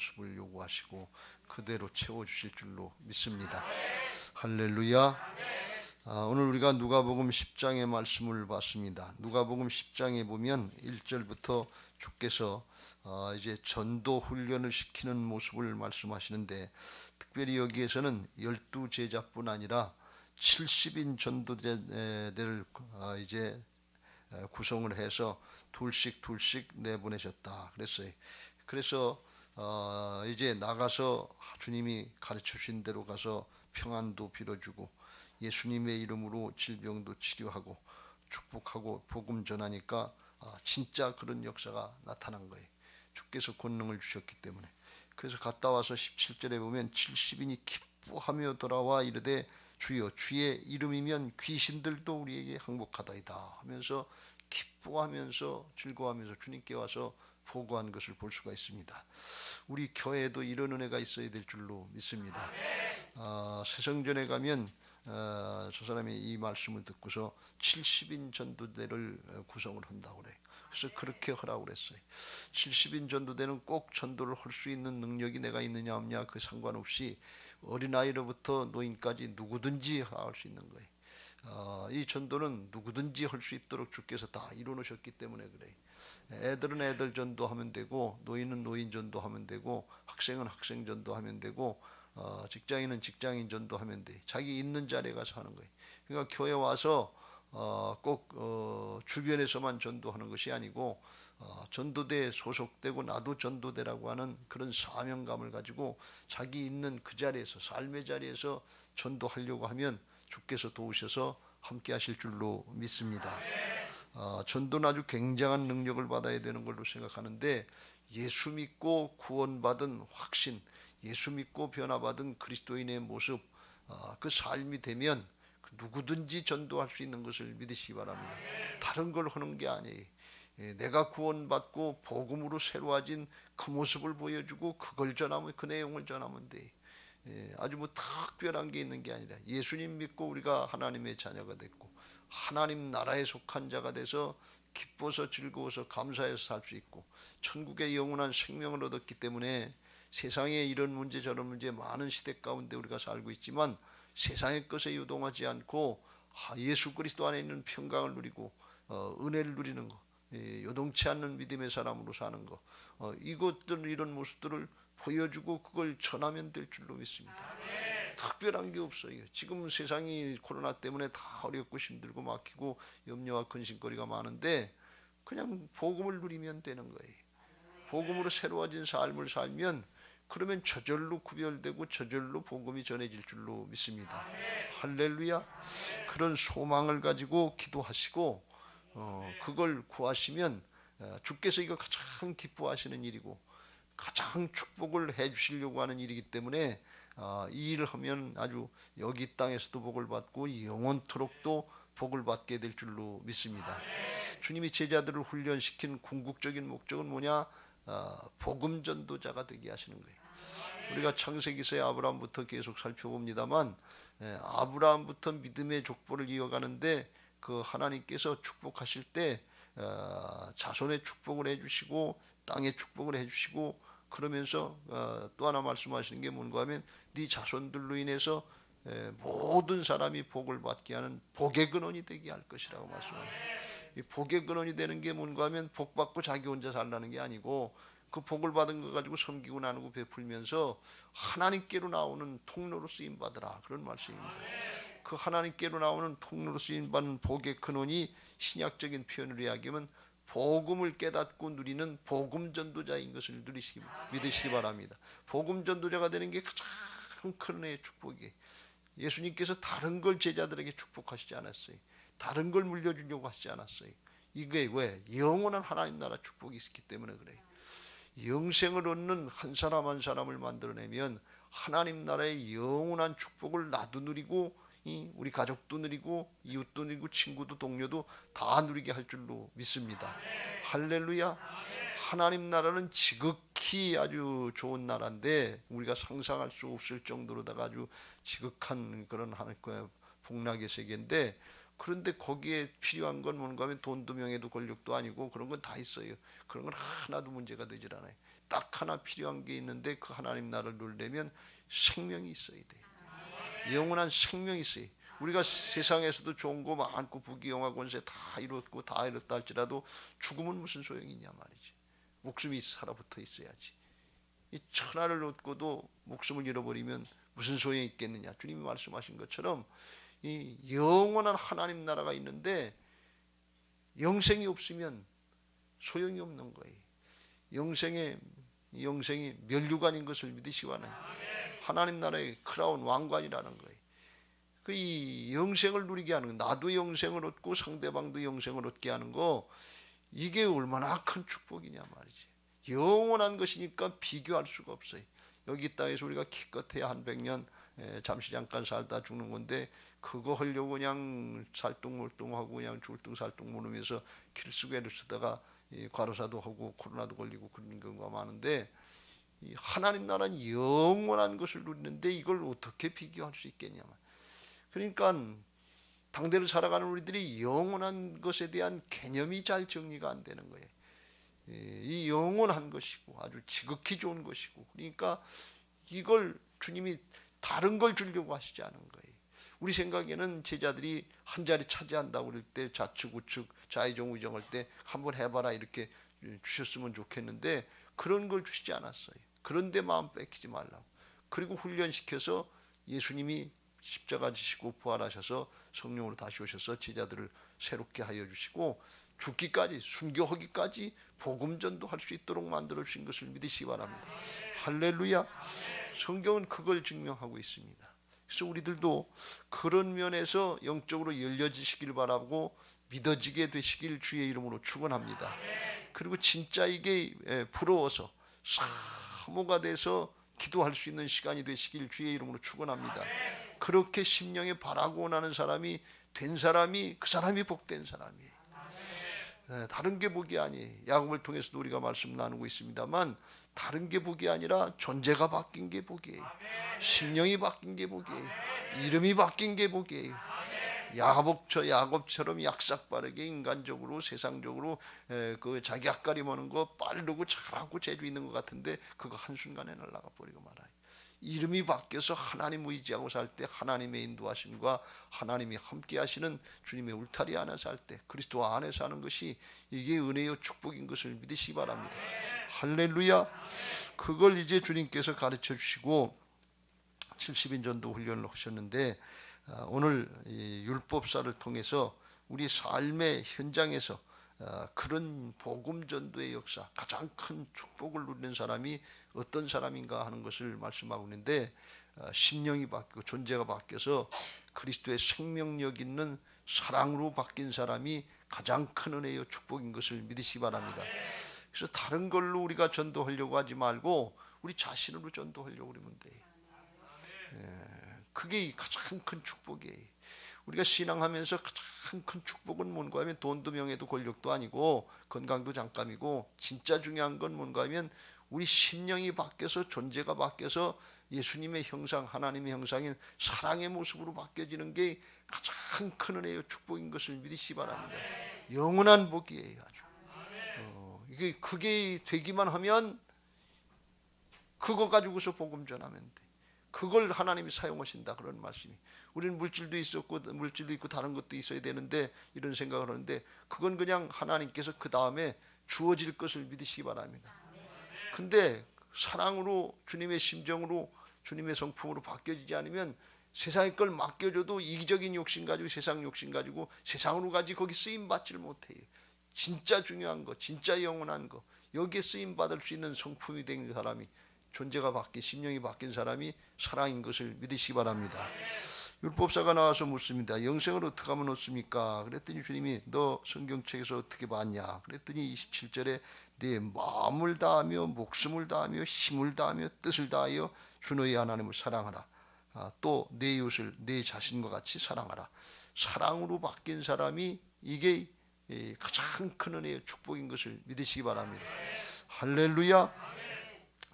모습을 요구하시고 그대로 채워 주실 줄로 믿습니다. 할렐루야. 아, 오늘 우리가 누가복음 10장의 말씀을 봤습니다. 누가복음 10장에 보면 1절부터 주께서 아, 이제 전도 훈련을 시키는 모습을 말씀하시는데 특별히 여기에서는 열두 제자뿐 아니라 70인 전도대를 아, 이제 구성을 해서 둘씩 둘씩 내보내셨다 그랬어요. 그래서 어 이제 나가서 주님이 가르쳐 주신 대로 가서 평안도 빌어주고 예수님의 이름으로 질병도 치료하고 축복하고 복음 전하니까 아, 진짜 그런 역사가 나타난 거예요. 주께서 권능을 주셨기 때문에. 그래서 갔다 와서 17절에 보면 70인이 기뻐하며 돌아와 이르되 주여 주의 이름이면 귀신들도 우리에게 항복하다이다 하면서 기뻐하면서 즐거워하면서 주님께 와서 보고한 것을 볼 수가 있습니다. 우리 교회에도 이런 은혜가 있어야 될 줄로 믿습니다. 아, 세성전에 가면 어, 저 사람이 이 말씀을 듣고서 70인 전도대를 구성을 한다고 그래. 그래서 그렇게 하라고 그랬어요. 70인 전도대는 꼭 전도를 할 수 있는 능력이 내가 있느냐 없냐 그 상관없이 어린아이로부터 노인까지 누구든지 할 수 있는 거예요. 어, 이 전도는 누구든지 할 수 있도록 주께서 다 이루어놓으셨기 때문에 그래. 애들은 애들 전도하면 되고 노인은 노인 전도하면 되고 학생은 학생 전도하면 되고 어, 직장인은 직장인 전도하면 돼. 자기 있는 자리에 가서 하는 거예요. 그러니까 교회 와서 어, 꼭 어, 주변에서만 전도하는 것이 아니고 어, 전도대에 소속되고 나도 전도대라고 하는 그런 사명감을 가지고 자기 있는 그 자리에서 삶의 자리에서 전도하려고 하면 주께서 도우셔서 함께 하실 줄로 믿습니다. 어, 전도는 아주 굉장한 능력을 받아야 되는 걸로 생각하는데 예수 믿고 구원받은 확신, 예수 믿고 변화받은 그리스도인의 모습, 어, 그 삶이 되면 그 누구든지 전도할 수 있는 것을 믿으시기 바랍니다. 다른 걸 하는 게 아니에요. 예, 내가 구원받고 복음으로 새로워진 그 모습을 보여주고 그걸 전하면 그 내용을 전하면 돼. 예, 아주 뭐 특별한 게 있는 게 아니라 예수님 믿고 우리가 하나님의 자녀가 됐고 하나님 나라에 속한 자가 돼서 기뻐서 즐거워서 감사해서 살 수 있고 천국의 영원한 생명을 얻었기 때문에 세상에 이런 문제 저런 문제 많은 시대 가운데 우리가 살고 있지만 세상의 것에 유동하지 않고 예수 그리스도 안에 있는 평강을 누리고 어, 은혜를 누리는 것 예, 요동치 않는 믿음의 사람으로 사는 것 어, 이것들 이런 모습들을 보여주고 그걸 전하면 될 줄로 믿습니다. 특별한 게 없어요. 지금 세상이 코로나 때문에 다 어렵고 힘들고 막히고 염려와 근심거리가 많은데 그냥 복음을 누리면 되는 거예요. 복음으로 새로워진 삶을 살면 그러면 저절로 구별되고 저절로 복음이 전해질 줄로 믿습니다. 할렐루야. 그런 소망을 가지고 기도하시고 어, 그걸 구하시면 어, 주께서 이거 가장 기뻐하시는 일이고 가장 축복을 해 주시려고 하는 일이기 때문에 어, 이 일을 하면 아주 여기 땅에서도 복을 받고 영원토록도 복을 받게 될 줄로 믿습니다. 주님이 제자들을 훈련시킨 궁극적인 목적은 뭐냐? 어, 복음 전도자가 되게 하시는 거예요. 우리가 창세기서의 아브라함부터 계속 살펴봅니다만 예, 아브라함부터 믿음의 족보를 이어가는데 그 하나님께서 축복하실 때 어, 자손의 축복을 해주시고 땅의 축복을 해주시고 그러면서 어, 또 하나 말씀하시는 게 뭔가 하면 네 자손들로 인해서 모든 사람이 복을 받게 하는 복의 근원이 되게 할 것이라고 말씀합니다. 이 복의 근원이 되는 게 뭔가 하면 복 받고 자기 혼자 살라는 게 아니고 그 복을 받은 거 가지고 섬기고 나누고 베풀면서 하나님께로 나오는 통로로 쓰임 받으라 그런 말씀입니다. 그 하나님께로 나오는 통로로 쓰임 받는 복의 근원이 신약적인 표현으로 이야기하면 복음을 깨닫고 누리는 복음 전도자인 것을 누리시기 믿으시기 바랍니다. 복음 전도자가 되는 게 가장 큰 은혜의 축복이에요. 예수님께서 다른 걸 제자들에게 축복하시지 않았어요. 다른 걸 물려주려고 하지 않았어요. 이게 왜? 영원한 하나님 나라 축복이 있기 때문에 그래요. 영생을 얻는 한 사람 한 사람을 만들어내면 하나님 나라의 영원한 축복을 나도 누리고 우리 가족도 누리고 이웃도 누리고 친구도 동료도 다 누리게 할 줄로 믿습니다. 할렐루야. 하나님 나라는 지극히 아주 좋은 나라인데 우리가 상상할 수 없을 정도로다가 아주 지극한 그런 하나님의 복락의 세계인데 그런데 거기에 필요한 건 뭔가 하면 돈도 명예도 권력도 아니고 그런 건 다 있어요. 그런 건 하나도 문제가 되질 않아요. 딱 하나 필요한 게 있는데 그 하나님 나라를 누리려면 생명이 있어야 돼. 영원한 생명이 있어야 돼. 우리가 세상에서도 좋은 거 많고 부귀영화 권세 다 이뤘고 다 이뤘다 할지라도 죽음은 무슨 소용이 있냐 말이지. 목숨이 살아붙어 있어야지. 이 천하를 얻고도 목숨을 잃어버리면 무슨 소용이 있겠느냐. 주님이 말씀하신 것처럼 이 영원한 하나님 나라가 있는데 영생이 없으면 소용이 없는 거예요. 영생의 영생이 멸류관인 것을 믿으시기 바랍니다. 하나님 나라의 크라운 왕관이라는 거예요. 그 이 영생을 누리게 하는 거, 나도 영생을 얻고 상대방도 영생을 얻게 하는 거 이게 얼마나 큰 축복이냐 말이지. 영원한 것이니까 비교할 수가 없어요. 여기 땅에서 우리가 기껏해야 한 백 년 잠시 잠깐 살다 죽는 건데 그거 하려고 그냥 살뚱물뚱하고 그냥 줄뚱살뚱 모르면서 길수괴를 쓰다가 과로사도 하고 코로나도 걸리고 그런 경우가 많은데 하나님 나라는 영원한 것을 누리는데 이걸 어떻게 비교할 수 있겠냐 그러니까 당대를 살아가는 우리들이 영원한 것에 대한 개념이 잘 정리가 안 되는 거예요. 이 영원한 것이고 아주 지극히 좋은 것이고 그러니까 이걸 주님이 다른 걸 주려고 하시지 않은 거예요. 우리 생각에는 제자들이 한 자리 차지한다고 그럴 때 좌측 우측 좌의정 우정할 때 한번 해봐라 이렇게 주셨으면 좋겠는데 그런 걸 주시지 않았어요. 그런데 마음 뺏기지 말라고. 그리고 훈련시켜서 예수님이 십자가 지시고 부활하셔서 성령으로 다시 오셔서 제자들을 새롭게 하여 주시고 죽기까지 순교하기까지 복음 전도할 수 있도록 만들어 주신 것을 믿으시기 바랍니다. 할렐루야. 성경은 그걸 증명하고 있습니다. 그래서 우리들도 그런 면에서 영적으로 열려지시길 바라고 믿어지게 되시길 주의 이름으로 축원합니다. 그리고 진짜 이게 부러워서 사모가 돼서 기도할 수 있는 시간이 되시길 주의 이름으로 축원합니다. 그렇게 심령에 바라고 원하는 사람이 된 사람이 그 사람이 복된 사람이에요. 다른 게 복이 아니. 야곱을 통해서도 우리가 말씀 나누고 있습니다만 다른 게 복이 아니라 존재가 바뀐 게 복이에요. 심령이 바뀐 게 복이에요. 이름이 바뀐 게 복이에요. 야곱처 야곱처럼 약삭빠르게 인간적으로 세상적으로 그 자기 앞가림 하는 거 빠르고 잘하고 재주 있는 것 같은데 그거 한 순간에 날아가 버리고 말아요. 이름이 바뀌어서 하나님 의지하고 살 때 하나님의 인도하심과 하나님이 함께 하시는 주님의 울타리 안에 살 때 그리스도 안에 사는 것이 이게 은혜요 축복인 것을 믿으시기 바랍니다. 할렐루야. 그걸 이제 주님께서 가르쳐 주시고 70인 전도 훈련을 하셨는데 아, 오늘 율법사를 통해서 우리 삶의 현장에서 아, 그런 복음 전도의 역사 가장 큰 축복을 누리는 사람이 어떤 사람인가 하는 것을 말씀하고 있는데 아, 심령이 바뀌고 존재가 바뀌어서 그리스도의 생명력 있는 사랑으로 바뀐 사람이 가장 큰 은혜요 축복인 것을 믿으시 기 바랍니다. 그래서 다른 걸로 우리가 전도하려고 하지 말고 우리 자신으로 전도하려고 그러면 돼. 예. 그게 가장 큰 축복이에요. 우리가 신앙하면서 가장 큰 축복은 뭔가 하면 돈도 명예도 권력도 아니고 건강도 잠깐이고 진짜 중요한 건 뭔가 하면 우리 심령이 바뀌어서 존재가 바뀌어서 예수님의 형상, 하나님의 형상인 사랑의 모습으로 바뀌어지는 게 가장 큰 은혜요 축복인 것을 믿으시 바랍니다. 영원한 복이에요, 아주. 어, 이게 그게 되기만 하면 그거 가지고서 복음 전하면 돼. 그걸 하나님이 사용하신다 그런 말씀이. 우리는 물질도 있었고 물질도 있고 다른 것도 있어야 되는데 이런 생각을 하는데 그건 그냥 하나님께서 그 다음에 주어질 것을 믿으시기 바랍니다. 근데 사랑으로 주님의 심정으로 주님의 성품으로 바뀌어지지 않으면 세상의 걸 맡겨줘도 이기적인 욕심 가지고 세상 욕심 가지고 세상으로 가지 거기 쓰임 받지를 못해요. 진짜 중요한 거, 진짜 영원한 거 여기에 쓰임 받을 수 있는 성품이 된 사람이 존재가 바뀐 심령이 바뀐 사람이 사랑인 것을 믿으시기 바랍니다. 율법사가 나와서 묻습니다. 영생을 어떻게 하면 얻습니까? 그랬더니 주님이 너 성경책에서 어떻게 봤냐? 그랬더니 27절에 내 마음을 다하며 목숨을 다하며 힘을 다하며 뜻을 다하여 주 너희 하나님을 사랑하라. 아, 또내 이웃을 내 자신과 같이 사랑하라. 사랑으로 바뀐 사람이 이게 가장 큰 은혜의 축복인 것을 믿으시기 바랍니다. 할렐루야.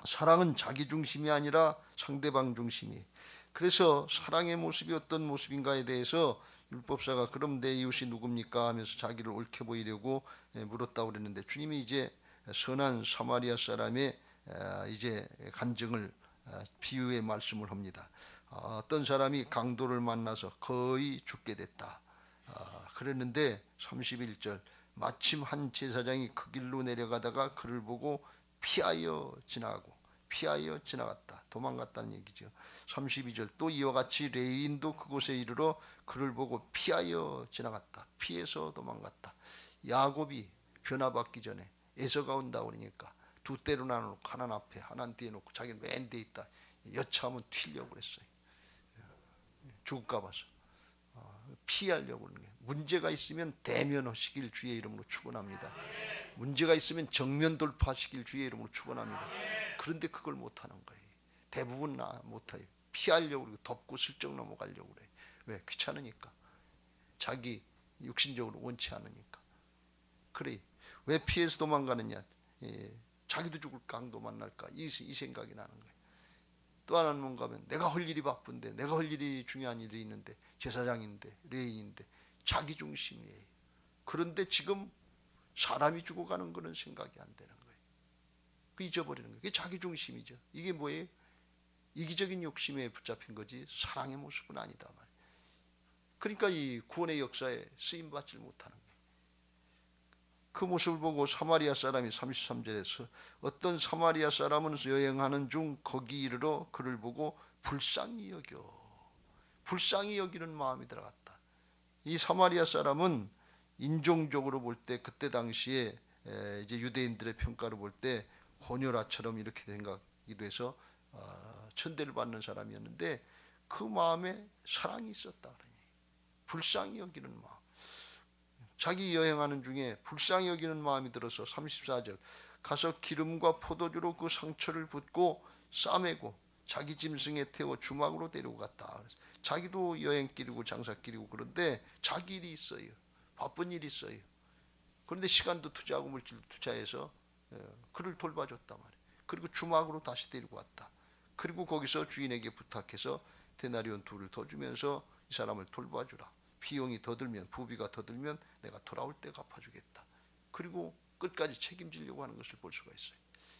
사랑은 자기 중심이 아니라 상대방 중심이. 그래서 사랑의 모습이 어떤 모습인가에 대해서 율법사가 그럼 내 이웃이 누굽니까 하면서 자기를 옳게 보이려고 예, 물었다고 그랬는데 주님이 이제 선한 사마리아 사람의 에, 이제 간증을 어, 비유의 말씀을 합니다. 어, 어떤 사람이 강도를 만나서 거의 죽게 됐다. 아, 그랬는데 31절 마침 한 제사장이 그 길로 내려가다가 그를 보고 피하여 지나가고 피하여 지나갔다. 도망갔다는 얘기죠. 32절 또 이와 같이 레인도 그곳에 이르러 그를 보고 피하여 지나갔다. 피해서 도망갔다. 야곱이 변화받기 전에 에서가 온다 그러니까 두 대로 나누고 하나 앞에 하나 뒤에 놓고 자기는 맨 뒤에 있다. 여차하면 튀려고 그랬어요. 죽을까 봐서. 피하려고 그러는 거예요. 문제가 있으면 대면하시길 주의 이름으로 축원합니다. 문제가 있으면 정면 돌파하시길 주의 이름으로 축원합니다. 그런데 그걸 못 하는 거예요. 대부분 나 못해요. 피하려고 그러고 덮고 슬쩍 넘어가려고 그래요. 왜? 귀찮으니까. 자기 육신적으로 원치 않으니까. 그래. 왜 피해서 도망가느냐? 예, 자기도 죽을 강도 만날까? 이, 이 생각이 나는 거예요. 또 하나는 뭔가 하면 내가 할 일이 바쁜데 내가 할 일이 중요한 일이 있는데 제사장인데 레인인데 자기 중심이에요. 그런데 지금 사람이 죽어가는 거는 생각이 안 되는 거예요. 그 잊어버리는 거예요. 그게 자기 중심이죠. 이게 뭐예요? 이기적인 욕심에 붙잡힌 거지 사랑의 모습은 아니다 말. 그러니까 이 구원의 역사에 쓰임 받질 못하는. 그 모습을 보고 사마리아 사람이 33절에서 어떤 사마리아 사람은 여행하는 중 거기 이르러 그를 보고 불쌍히 여겨 불쌍히 여기는 마음이 들어갔다. 이 사마리아 사람은 인종적으로 볼 때 그때 당시에 에, 이제 유대인들의 평가를 볼 때 혼혈아처럼 이렇게 생각이 돼서 어, 천대를 받는 사람이었는데 그 마음에 사랑이 있었다 그러니 불쌍히 여기는 마음. 자기 여행하는 중에 불쌍히 여기는 마음이 들어서 34절 가서 기름과 포도주로 그 상처를 붓고 싸매고 자기 짐승에 태워 주막으로 데리고 갔다. 자기도 여행길이고 장사길이고 그런데 자기 일이 있어요. 바쁜 일이 있어요. 그런데 시간도 투자하고 물질도 투자해서 예, 그를 돌봐줬단 말이에요. 그리고 주막으로 다시 데리고 왔다. 그리고 거기서 주인에게 부탁해서 데나리온 둘을 더 주면서 이 사람을 돌봐주라. 비용이 더 들면 부비가 더 들면 내가 돌아올 때 갚아주겠다. 그리고 끝까지 책임지려고 하는 것을 볼 수가 있어요.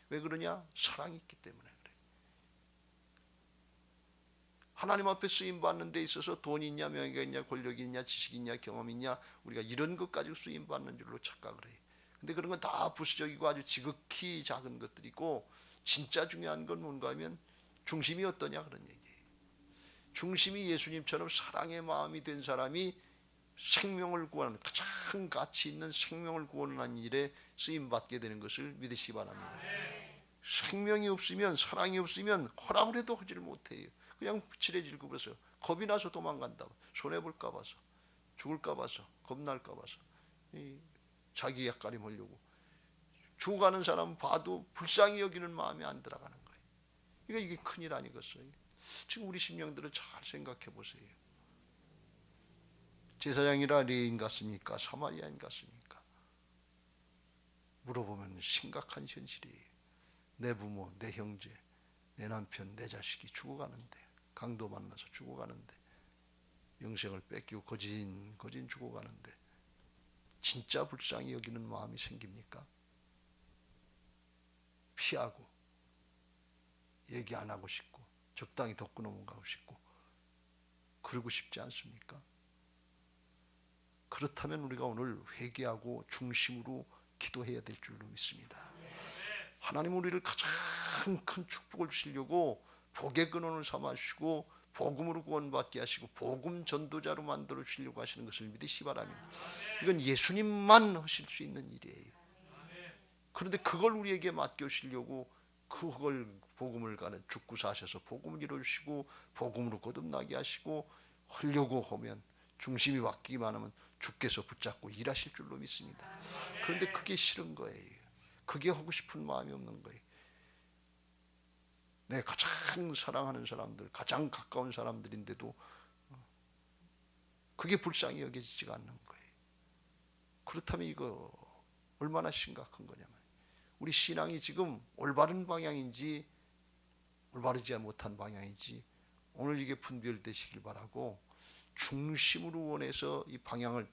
왜 그러냐? 사랑이 있기 때문에 그래. 하나님 앞에 쓰임 받는 데 있어서 돈이 있냐, 명예가 있냐, 권력이 있냐, 지식이 있냐, 경험이 있냐, 우리가 이런 것 가지고 쓰임 받는 줄로 착각을 해요. 근데 그런 건 다 부수적이고 아주 지극히 작은 것들이고 진짜 중요한 건 뭔가 하면 중심이 어떠냐 그런 얘기예요. 중심이 예수님처럼 사랑의 마음이 된 사람이 생명을 구하는 가장 가치 있는 생명을 구원하는 일에 쓰임 받게 되는 것을 믿으시기 바랍니다. 생명이 없으면 사랑이 없으면 허락을 해도 하지를 못해요. 그냥 칠해질고 그래서 겁이 나서 도망간다. 손해 볼까 봐서 죽을까 봐서 겁날까 봐서 이 자기 약간이 몰려고 죽어가는 사람 봐도 불쌍히 여기는 마음이 안 들어가는 거예요. 이게 이게 큰일 아니겠어요? 지금 우리 심령들을 잘 생각해 보세요. 제사장이라 레인 같습니까? 사마리아인 같습니까? 물어보면 심각한 현실이에요. 내 부모, 내 형제, 내 남편, 내 자식이 죽어가는데 강도 만나서 죽어가는데 영생을 뺏기고 거진 거진 죽어가는데 진짜 불쌍히 여기는 마음이 생깁니까? 피하고 얘기 안 하고 싶고 적당히 덮고 넘어가고 싶고 그러고 싶지 않습니까? 그렇다면 우리가 오늘 회개하고 중심으로 기도해야 될 줄로 믿습니다. 하나님 우리를 가장 큰 축복을 주시려고 복의 근원을 삼아주시고 복음으로 구원받게 하시고 복음 전도자로 만들어 주시려고 하시는 것을 믿으시 기 바랍니다. 이건 예수님만 하실 수 있는 일이에요. 그런데 그걸 우리에게 맡겨주시려고 그걸 복음을 가는 죽고 사셔서 복음을 이루시고 복음으로 거듭나게 하시고 하려고 하면 중심이 바뀌기만 하면 주께서 붙잡고 일하실 줄로 믿습니다. 그런데 그게 싫은 거예요. 그게 하고 싶은 마음이 없는 거예요. 내 가장 사랑하는 사람들, 가장 가까운 사람들인데도 그게 불쌍히 여겨지지가 않는 거예요. 그렇다면 이거 얼마나 심각한 거냐면 우리 신앙이 지금 올바른 방향인지 올바르지 못한 방향인지 오늘 이게 분별되시길 바라고 중심으로 원해서 이 방향을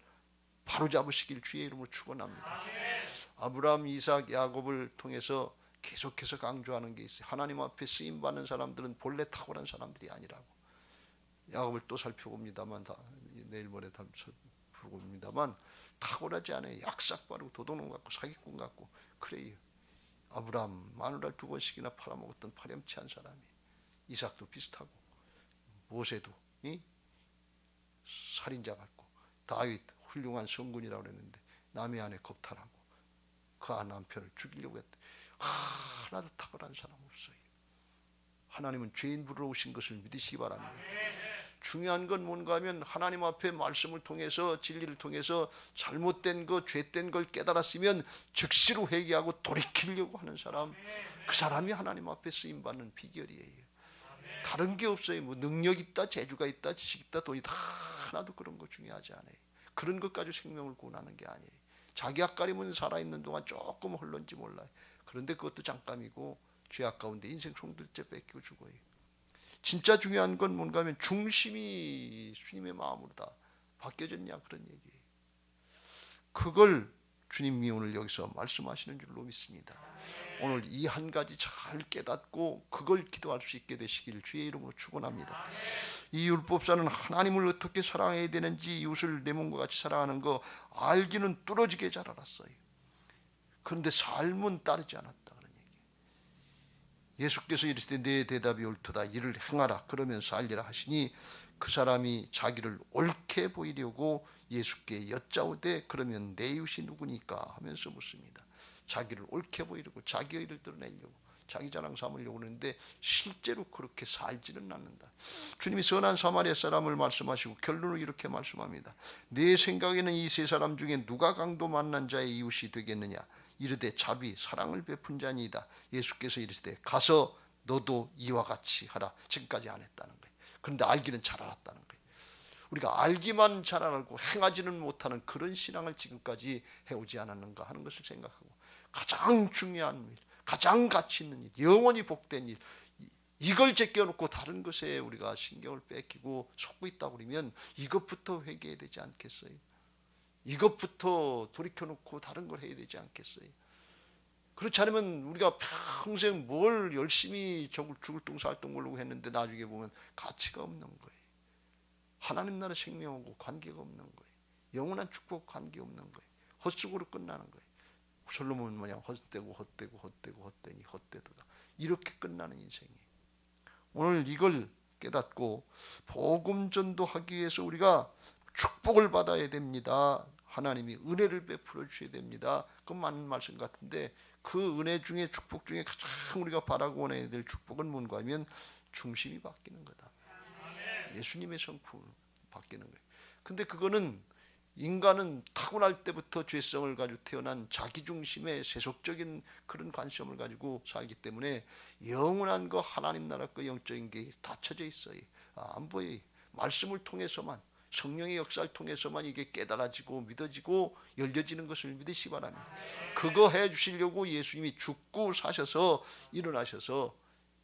바로 잡으시길 주의 이름으로 축원합니다. 아브라함, 이삭, 야곱을 통해서 계속해서 강조하는 게 있어요. 하나님 앞에 쓰임 받는 사람들은 본래 탁월한 사람들이 아니라고. 야곱을 또 살펴봅니다만 다 내일 모레 다 살펴봅니다만 탁월하지 않아요. 약삭 바르고 도둑놈 같고 사기꾼 같고 그래요. 아브라함 마누라를 두 번씩이나 팔아먹었던 파렴치한 사람이 이삭도 비슷하고 모세도 이? 살인자 같고 다윗 훌륭한 성군이라고 그랬는데 남의 아내 겁탈하고 그 남편을 죽이려고 했대. 하나도 탁월한 사람 없어요. 하나님은 죄인 부러우신 것을 믿으시기 바랍니다. 중요한 건 뭔가 하면 하나님 앞에 말씀을 통해서 진리를 통해서 잘못된 것, 죄된 걸 깨달았으면 즉시로 회개하고 돌이키려고 하는 사람 그 사람이 하나님 앞에 쓰임 받는 비결이에요. 다른 게 없어요. 뭐 능력 있다, 재주가 있다, 지식 있다, 돈이 다 하나도 그런 거 중요하지 않아요. 그런 것 가지고 생명을 구원하는 게 아니에요. 자기 앞가림은 살아있는 동안 조금 흘런지 몰라요. 그런데 그것도 잠깐이고 죄악 가운데 인생 총들째 뺏기고 죽어요. 진짜 중요한 건 뭔가 하면 중심이 주님의 마음으로 다 바뀌어졌냐 그런 얘기예요. 그걸 주님이 오늘 여기서 말씀하시는 줄로 믿습니다. 오늘 이 한 가지 잘 깨닫고 그걸 기도할 수 있게 되시길 주의 이름으로 축원합니다. 이 율법사는 하나님을 어떻게 사랑해야 되는지 이웃을 내 몸과 같이 사랑하는 거 알기는 뚫어지게 잘 알았어요. 그런데 삶은 따르지 않았다 그런 얘기. 예수께서 이르시되 내 대답이 옳도다 이를 행하라 그러면서 알리라 하시니 그 사람이 자기를 옳게 보이려고 예수께 여짜오되 그러면 내 이웃이 누구니까 하면서 묻습니다. 자기를 옳게 보이려고 자기 의를 드러내려고 자기 자랑 삼으려고 하는데 실제로 그렇게 살지는 않는다. 주님이 선한 사마리아 사람을 말씀하시고 결론을 이렇게 말씀합니다. 내 생각에는 이 세 사람 중에 누가 강도 만난 자의 이웃이 되겠느냐? 이르되 자비 사랑을 베푼 자니이다. 예수께서 이르시되 가서 너도 이와 같이 하라. 지금까지 안 했다는 거예요. 그런데 알기는 잘 알았다는 거예요. 우리가 알기만 잘 알고 행하지는 못하는 그런 신앙을 지금까지 해오지 않았는가 하는 것을 생각하고 가장 중요한 일, 가장 가치 있는 일, 영원히 복된 일, 이걸 제껴놓고 다른 것에 우리가 신경을 뺏기고 속고 있다고 그러면 이것부터 회개해야 되지 않겠어요? 이것부터 돌이켜놓고 다른 걸 해야 되지 않겠어요? 그렇지 않으면 우리가 평생 뭘 열심히 죽을 똥살똥 걸고 했는데 나중에 보면 가치가 없는 거예요. 하나님 나라 생명하고 관계가 없는 거예요. 영원한 축복 관계 없는 거예요. 헛수고로 끝나는 거예요. 솔로몬 뭐냐 헛되고 헛되고 헛되고 헛되니 헛되도다 이렇게 끝나는 인생이에요. 오늘 이걸 깨닫고 복음 전도하기 위해서 우리가 축복을 받아야 됩니다. 하나님이 은혜를 베풀어 주셔야 됩니다. 그 맞는 말씀 같은데 그 은혜 중에 축복 중에 가장 우리가 바라고 원해야 될 축복은 뭔가 하면 중심이 바뀌는 거다. 예수님의 성품을 바뀌는 거예요. 근데 그거는 인간은 타고날 때부터 죄성을 가지고 태어난 자기 중심의 세속적인 그런 관점을 가지고 살기 때문에 영원한 거 하나님 나라 거 영적인 게 닫혀져 있어요. 아, 안 보여요. 말씀을 통해서만 성령의 역사를 통해서만 이게 깨달아지고 믿어지고 열려지는 것을 믿으시 기 바랍니다. 그거 해 주시려고 예수님이 죽고 사셔서 일어나셔서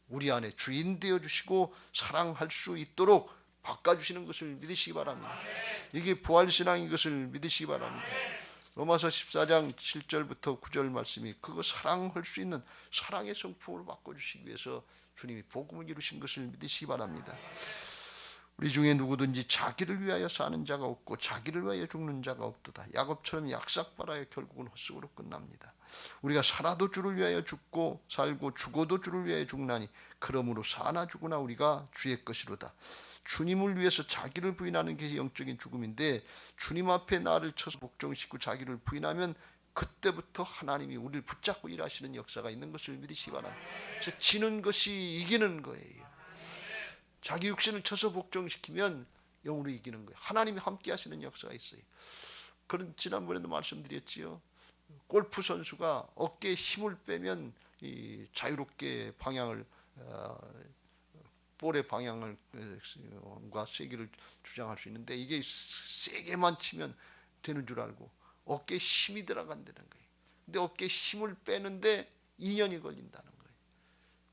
우리 안에 주인 되어 주시고 사랑할 수 있도록 바꿔 주시는 것을 믿으시기 바랍니다. 이게 부활 신앙인 것을 믿으시기 바랍니다. 로마서 14장 7절부터 9절 말씀이 그거 사랑할 수 있는 사랑의 성품으로 바꿔 주시기 위해서 주님이 복음을 이루신 것을 믿으시기 바랍니다. 우리 중에 누구든지 자기를 위하여 사는 자가 없고 자기를 위하여 죽는 자가 없도다. 야곱처럼 약삭바라야 결국은 헛수고로 끝납니다. 우리가 살아도 주를 위하여 죽고 살고 죽어도 주를 위하여 죽나니 그러므로 사나 죽으나 우리가 주의 것이로다. 주님을 위해서 자기를 부인하는 게 영적인 죽음인데 주님 앞에 나를 쳐서 복종시키고 자기를 부인하면 그때부터 하나님이 우리를 붙잡고 일하시는 역사가 있는 것을. 그래서 지는 것이 이기는 거예요. 자기 육신을 쳐서 복종시키면 영으로 이기는 거예요. 하나님이 함께 하시는 역사가 있어요. 그런 지난번에도 말씀드렸지요. 골프 선수가 어깨에 힘을 빼면 자유롭게 방향을 어, 볼의 방향을 과 세기를 주장할 수 있는데 이게 세게만 치면 되는 줄 알고 어깨에 힘이 들어간다는 거예요. 근데 어깨에 힘을 빼는데 2년이 걸린다는 거예요.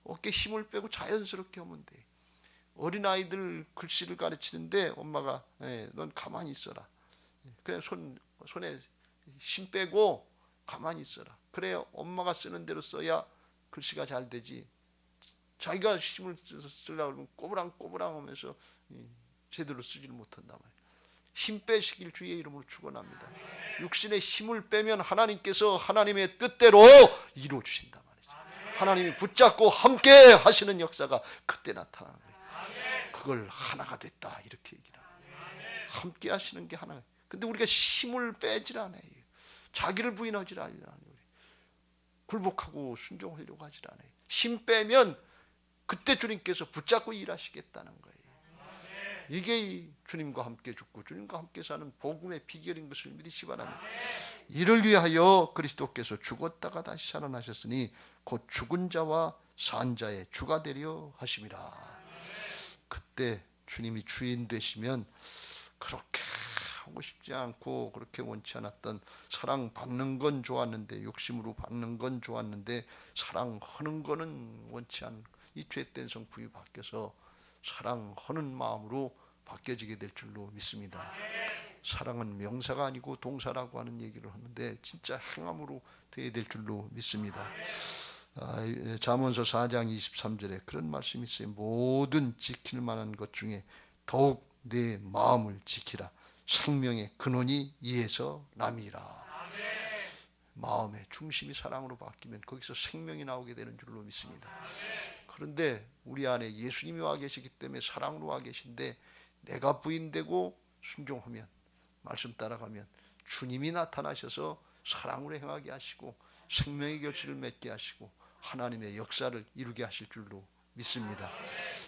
어깨에 힘을 빼고 자연스럽게 하면 돼. 어린 아이들 글씨를 가르치는데 엄마가 예, 넌 가만히 있어라. 그냥 손 손에 힘 빼고 가만히 있어라. 그래 엄마가 쓰는 대로 써야 글씨가 잘 되지. 자기가 힘을 쓰려고 그러면 꼬부랑꼬부랑 하면서 이, 제대로 쓰지를 못한단 말이에요. 힘 빼시길 주의 이름으로 축원합니다. 육신의 힘을 빼면 하나님께서 하나님의 뜻대로 이루어 주신단 말이죠. 하나님이 붙잡고 함께 하시는 역사가 그때 나타나는. 그걸 하나가 됐다 이렇게 얘기를 합니다. 함께 하시는 게 하나. 근데 우리가 힘을 빼질 않아요. 자기를 부인하질 않아요. 굴복하고 순종하려고 하질 않아요. 힘 빼면 그때 주님께서 붙잡고 일하시겠다는 거예요. 이게 이 주님과 함께 죽고 주님과 함께 사는 복음의 비결인 것을 믿으시 바랍니다. 이를 위하여 그리스도께서 죽었다가 다시 살아나셨으니 곧 죽은 자와 산 자의 주가 되려 하심이라. 그때 주님이 주인 되시면 그렇게 하고 싶지 않고 그렇게 원치 않았던 사랑 받는 건 좋았는데 욕심으로 받는 건 좋았는데 사랑하는 거는 원치 않은 이 죄된 성품이 바뀌어서 사랑하는 마음으로 바뀌어지게 될 줄로 믿습니다. 사랑은 명사가 아니고 동사라고 하는 얘기를 하는데 진짜 행함으로 되어야 될 줄로 믿습니다. 아, 예, 잠언서 4장 23절에 그런 말씀이 있어요. 모든 지킬 만한 것 중에 더욱 내 마음을 지키라. 생명의 근원이 이에서 남이라. 마음의 중심이 사랑으로 바뀌면 거기서 생명이 나오게 되는 줄로 믿습니다. 그런데 우리 안에 예수님이 와 계시기 때문에 사랑으로 와 계신데 내가 부인되고 순종하면 말씀 따라가면 주님이 나타나셔서 사랑으로 행하게 하시고 생명의 결실을 맺게 하시고 하나님의 역사를 이루게 하실 줄로 믿습니다.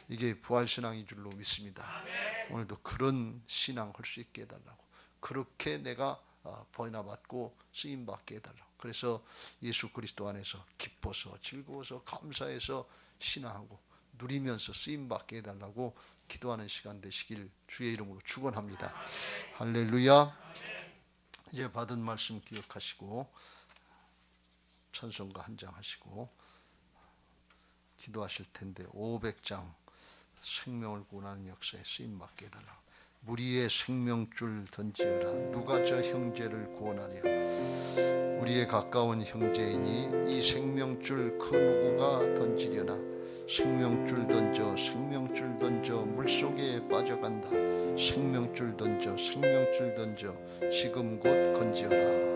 이게 부활 신앙인 줄로 믿습니다. 오늘도 그런 신앙 할 수 있게 해달라고 그렇게 내가 어, 번이나 받고 쓰임 받게 해달라고 그래서 예수 그리스도 안에서 기뻐서 즐거워서 감사해서 신앙하고 누리면서 쓰임 받게 해달라고 기도하는 시간 되시길 주의 이름으로 축원합니다. 할렐루야. 이제 받은 말씀 기억하시고 찬송가 한 장 하시고 기도하실 텐데 500장 생명을 구원하는 역사에 쓰임 받게 해달라. 무리의 생명줄 던지어라. 누가 저 형제를 구원하랴. 우리의 가까운 형제이니 이 생명줄 그 누구가 던지려나. 생명줄 던져 생명줄 던져 물속에 빠져간다. 생명줄 던져 생명줄 던져 지금 곧 건지어라.